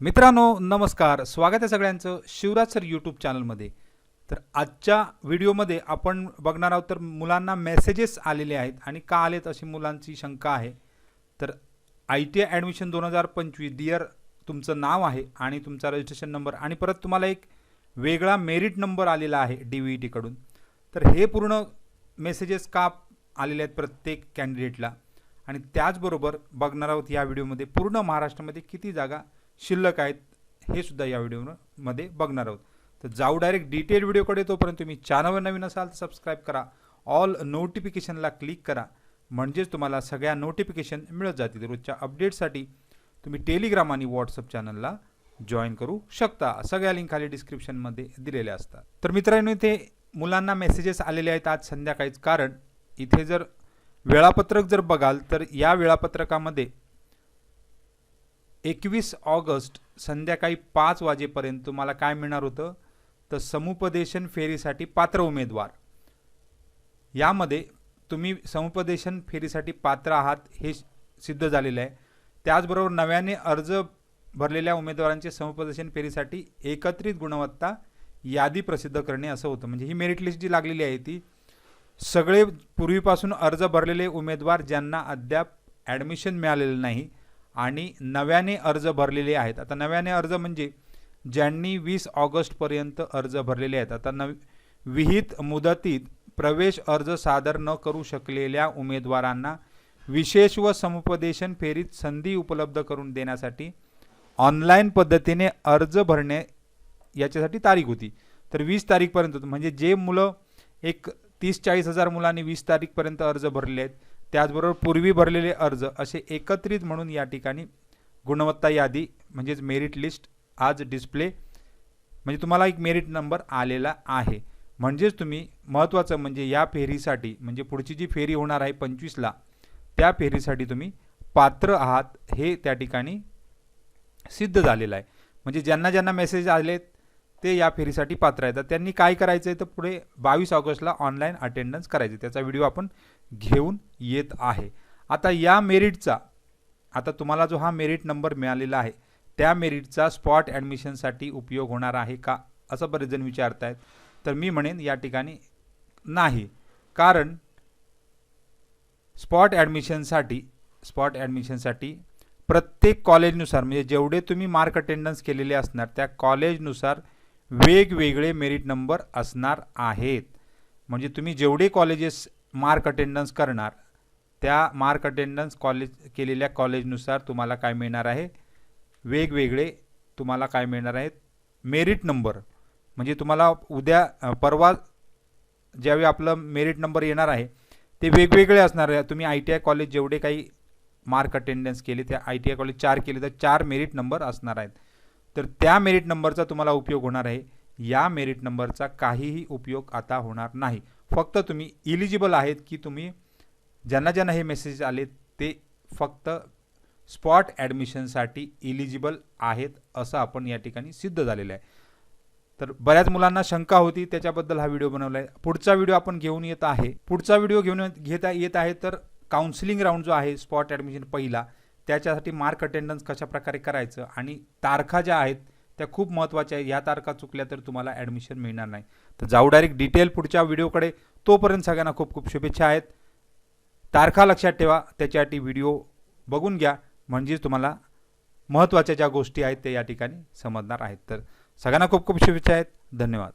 मित्रांनो नमस्कार. स्वागत आहे सगळ्यांचं शिवराज सर यूट्यूब चॅनलमध्ये तर आजच्या व्हिडिओमध्ये आपण बघणार आहोत तर मुलांना मेसेजेस आलेले आहेत आणि का आलेत अशी मुलांची शंका आहे. तर आय टी आय ॲडमिशन दोन हजार पंचवीस डिअर तुमचं नाव आहे आणि तुमचा रजिस्ट्रेशन नंबर आणि परत तुम्हाला एक वेगळा मेरिट नंबर आलेला आहे डी व्ही टीकडून तर हे पूर्ण मेसेजेस का आलेले आहेत प्रत्येक कॅन्डिडेटला आणि त्याचबरोबर बघणार आहोत या व्हिडिओमध्ये पूर्ण महाराष्ट्रामध्ये किती जागा शिल्लक आहेत हे सुद्धा या व्हिडिओमध्ये बघणार आहोत. तर जाऊ डायरेक्ट डिटेल व्हिडिओकडे तोपर्यंत तुम्ही चॅनलवर नवीन असाल तर सबस्क्राईब करा. ऑल नोटिफिकेशनला क्लिक करा. म्हणजेच तुम्हाला सगळ्या नोटिफिकेशन मिळत जातील. रोजच्या अपडेटसाठी तुम्ही टेलिग्राम आणि व्हॉट्सअप चॅनलला जॉईन करू शकता. सगळ्या लिंक खाली डिस्क्रिप्शनमध्ये दिलेल्या असतात. तर मित्रांनो इथे मुलांना मेसेजेस आलेले आहेत आज संध्याकाळीच. कारण इथे जर वेळापत्रक जर बघाल तर या वेळापत्रकामध्ये एकवीस ऑगस्ट संध्याकाळी पाच वाजेपर्यंत तुम्हाला काय मिळणार होतं? तर समुपदेशन फेरीसाठी पात्र उमेदवार. यामध्ये तुम्ही समुपदेशन फेरीसाठी पात्र आहात हे सिद्ध झालेलं आहे. त्याचबरोबर नव्याने अर्ज भरलेल्या उमेदवारांचे समुपदेशन फेरीसाठी एकत्रित गुणवत्ता यादी प्रसिद्ध करणे असं होतं. म्हणजे ही मेरिट लिस्ट जी लागलेली आहे ती सगळे पूर्वीपासून अर्ज भरलेले उमेदवार ज्यांना अद्याप ॲडमिशन मिळालेलं नाही आणि नव्याने अर्ज भरलेले आहेत. आता नव्याने अर्ज म्हणजे ज्यांनी वीस ऑगस्टपर्यंत अर्ज भरलेले आहेत. आता नव विहित मुदतीत प्रवेश अर्ज सादर न करू शकलेल्या उमेदवारांना विशेष व समुपदेशन फेरीत संधी उपलब्ध करून देण्यासाठी ऑनलाईन पद्धतीने अर्ज भरणे याच्यासाठी तारीख होती. तर वीस तारीखपर्यंत होतं. म्हणजे जे मुलं एक तीस चाळीस हजार मुलांनी वीस तारीखपर्यंत अर्ज भरले आहेत त्याचबरोबर पूर्वी भरलेले अर्ज असे एकत्रित म्हणून या ठिकाणी गुणवत्ता यादी म्हणजेच मेरिट लिस्ट आज डिस्प्ले म्हणजे तुम्हाला एक मेरिट नंबर आलेला आहे. म्हणजेच तुम्ही महत्त्वाचं म्हणजे या फेरीसाठी म्हणजे पुढची जी फेरी होणार आहे पंचवीसला त्या फेरीसाठी तुम्ही पात्र आहात हे त्या ठिकाणी सिद्ध झालेलं आहे. म्हणजे ज्यांना ज्यांना मेसेज आलेत ते या फेरीसाठी पात्र आहेत. तर त्यांनी काय करायचं आहे तर पुढे बावीस ऑगस्टला ऑनलाईन अटेंडन्स करायचे. त्याचा व्हिडिओ आपण घेऊन येत आहे. आता या मेरिटचा आता तुम्हाला जो हा मेरिट नंबर मिळालेला आहे त्या मेरिटचा स्पॉट ॲडमिशनसाठी उपयोग होणार आहे का? असं बरेच जण विचारत आहेत तर मी म्हणेन या ठिकाणी नाही. कारण स्पॉट ॲडमिशनसाठी स्पॉट ॲडमिशनसाठी प्रत्येक कॉलेजनुसार म्हणजे जेवढे तुम्ही मार्क अटेंडन्स केलेले असणार त्या कॉलेजनुसार वेगवेगळे मेरिट नंबर असणार आहेत. म्हणजे तुम्ही जेवढे कॉलेजेस मार्क अटेंडन्स करणार त्या मार्क अटेंडन्स कॉलेज केलेल्या कॉलेजनुसार तुम्हाला काय मिळणार आहे? वेगवेगळे तुम्हाला काय मिळणार आहेत? Merit number. म्हणजे तुम्हाला उद्या परवा ज्यावेळी आपलं मेरिट नंबर येणार आहे ते वेगवेगळे असणार आहे. तुम्ही आय टी आय कॉलेज जेवढे काही मार्क अटेंडन्स केले त्या आय टी आय कॉलेज चार केले तर चार मेरिट नंबर असणार आहेत. तर त्या मेरिट नंबरचा तुम्हाला उपयोग होणार आहे. या मेरिट नंबरचा काहीही उपयोग आता होणार नाही. फक्त तुम्ही इलिजिबल आहेत की तुम्ही ज्यांना ज्यांना हे मेसेज आले ते फक्त स्पॉट ॲडमिशनसाठी इलिजिबल आहेत असं आपण या ठिकाणी सिद्ध झालेलं आहे. तर बऱ्याच मुलांना शंका होती त्याच्याबद्दल हा व्हिडिओ बनवला आहे पुढचा व्हिडिओ आपण घेऊन येत आहे. पुढचा व्हिडिओ घेऊन घेता येत आहे तर काउन्सिलिंग राऊंड जो आहे स्पॉट ॲडमिशन पहिला त्याच्यासाठी मार्क अटेंडन्स कशा प्रकारे करायचं? आणि तारखा ज्या आहेत त्या खूप महत्त्वाच्या आहेत. या तारखा चुकल्या तर तुम्हाला ॲडमिशन मिळणार नाही. तर जाऊ डायरेक्ट डिटेल पुढच्या व्हिडिओकडे. तोपर्यंत सगळ्यांना खूप खूप शुभेच्छा आहेत. तारखा लक्षात ठेवा. त्याच्यासाठी व्हिडिओ बघून घ्या. म्हणजेच तुम्हाला महत्त्वाच्या ज्या गोष्टी आहेत त्या या ठिकाणी समजणार आहेत. तर सगळ्यांना खूप खूप शुभेच्छा आहेत. धन्यवाद.